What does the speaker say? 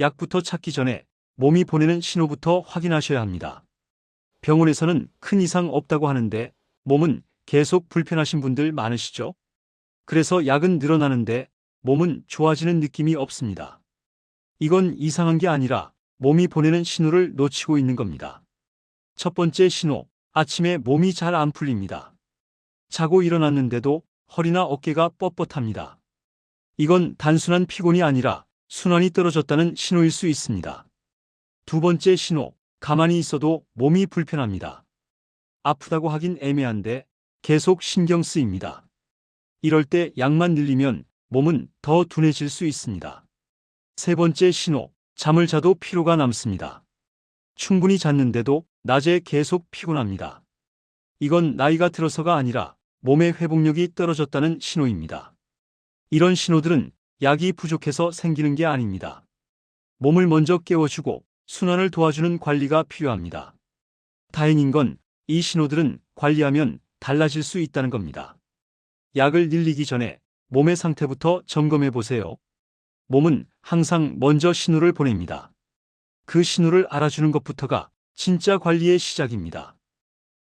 약부터 찾기 전에 몸이 보내는 신호부터 확인하셔야 합니다. 병원에서는 큰 이상 없다고 하는데 몸은 계속 불편하신 분들 많으시죠? 그래서 약은 늘어나는데 몸은 좋아지는 느낌이 없습니다. 이건 이상한 게 아니라 몸이 보내는 신호를 놓치고 있는 겁니다. 첫 번째 신호, 아침에 몸이 잘 안 풀립니다. 자고 일어났는데도 허리나 어깨가 뻣뻣합니다. 이건 단순한 피곤이 아니라 순환이 떨어졌다는 신호일 수 있습니다. 두 번째 신호, 가만히 있어도 몸이 불편합니다. 아프다고 하긴 애매한데 계속 신경 쓰입니다. 이럴 때 약만 늘리면 몸은 더 둔해질 수 있습니다. 세 번째 신호, 잠을 자도 피로가 남습니다. 충분히 잤는데도 낮에 계속 피곤합니다. 이건 나이가 들어서가 아니라 몸의 회복력이 떨어졌다는 신호입니다. 이런 신호들은 약이 부족해서 생기는 게 아닙니다. 몸을 먼저 깨워주고 순환을 도와주는 관리가 필요합니다. 다행인 건 이 신호들은 관리하면 달라질 수 있다는 겁니다. 약을 늘리기 전에 몸의 상태부터 점검해 보세요. 몸은 항상 먼저 신호를 보냅니다. 그 신호를 알아주는 것부터가 진짜 관리의 시작입니다.